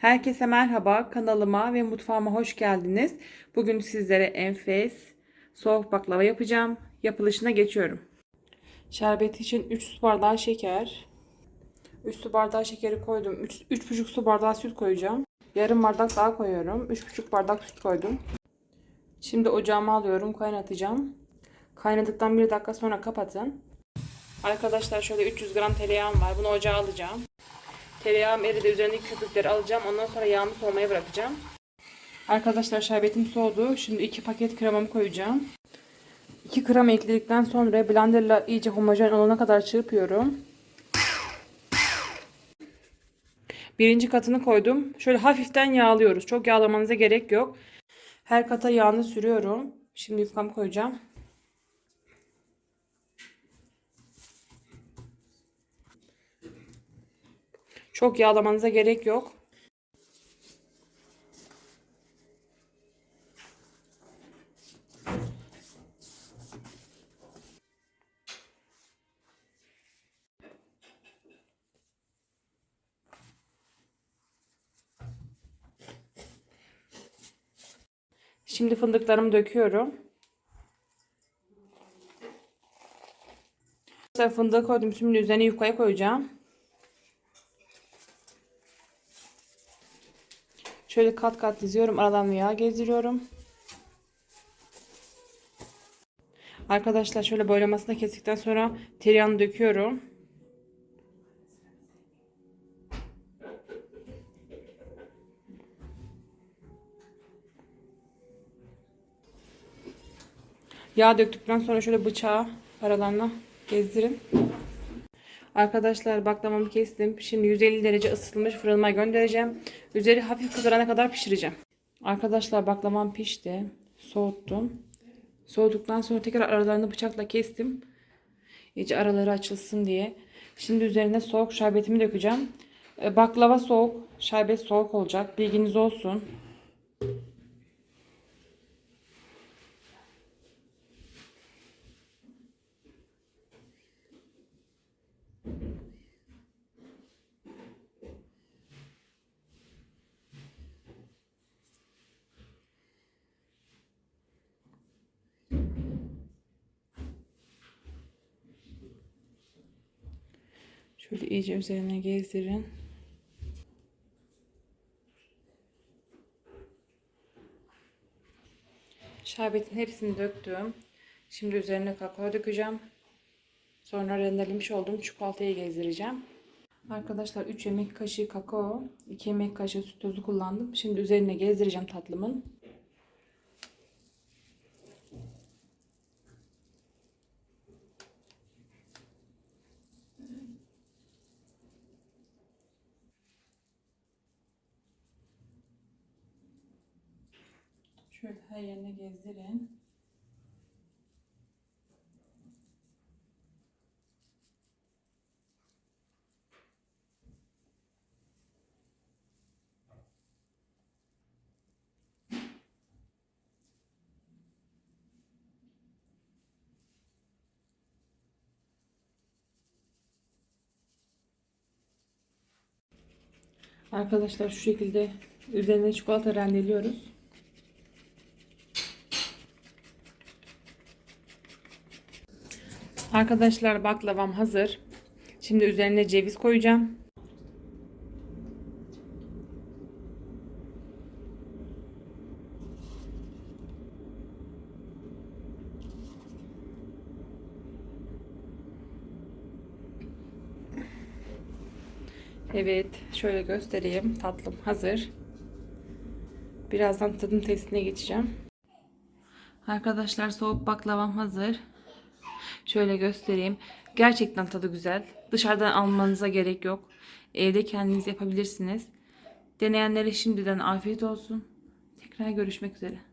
Herkese merhaba. Kanalıma ve mutfağıma hoş geldiniz. Bugün sizlere enfes soğuk baklava yapacağım. Yapılışına geçiyorum. Şerbeti için 3 su bardağı şeker. 3 su bardağı şekeri koydum. 3,5 su bardağı süt koyacağım. Yarım bardak daha koyuyorum. 3,5 bardak süt koydum. Şimdi ocağıma alıyorum. Kaynatacağım. Kaynadıktan 1 dakika sonra kapatın. Arkadaşlar şöyle 300 gram tereyağım var. Bunu ocağa alacağım. Tereyağım eridi. Üzerindeki köpükleri alacağım. Ondan sonra yağımı soğumaya bırakacağım. Arkadaşlar şerbetim soğudu. Şimdi 2 paket kremamı koyacağım. 2 krema ekledikten sonra blenderla iyice homojen olana kadar çırpıyorum. Birinci katını koydum. Şöyle hafiften yağlıyoruz. Çok yağlamanıza gerek yok. Her kata yağını sürüyorum. Şimdi yufkamı koyacağım. Çok yağlamanıza gerek yok. Şimdi fındıklarımı döküyorum. Fındığı koydum. Şimdi üzerine yufkayı koyacağım. Şöyle kat kat diziyorum. Aradan yağ gezdiriyorum. Arkadaşlar şöyle boylamasına kestikten sonra tereyağını döküyorum. Yağ döktükten sonra şöyle bıçağı aralarına gezdirin. Arkadaşlar baklavamı kestim. Şimdi 150 derece ısıtılmış fırınıma göndereceğim. Üzeri hafif kızarana kadar pişireceğim. Arkadaşlar baklavam pişti. Soğuttum. Soğuduktan sonra tekrar aralarını bıçakla kestim. İyice araları açılsın diye. Şimdi üzerine soğuk şerbetimi dökeceğim. E, Baklava soğuk, şerbet soğuk olacak. Bilginiz olsun. Şöyle iyice üzerine gezdirin. Şerbetin hepsini döktüm. Şimdi üzerine kakao dökeceğim. Sonra rendelemiş olduğum çikolatayı gezdireceğim. Arkadaşlar 3 yemek kaşığı kakao, 2 yemek kaşığı süt tozu kullandım. Şimdi üzerine gezdireceğim tatlımın. Şöyle her yerine gezdirin. Arkadaşlar şu şekilde üzerine çikolata rendeliyoruz. Arkadaşlar baklavam hazır. Şimdi üzerine ceviz koyacağım. Evet, şöyle göstereyim. Tatlım hazır. Birazdan tadım testine geçeceğim. Arkadaşlar soğuk baklavam hazır. Şöyle göstereyim. Gerçekten tadı güzel. Dışarıdan almanıza gerek yok. Evde kendiniz yapabilirsiniz. Deneyenlere şimdiden afiyet olsun. Tekrar görüşmek üzere.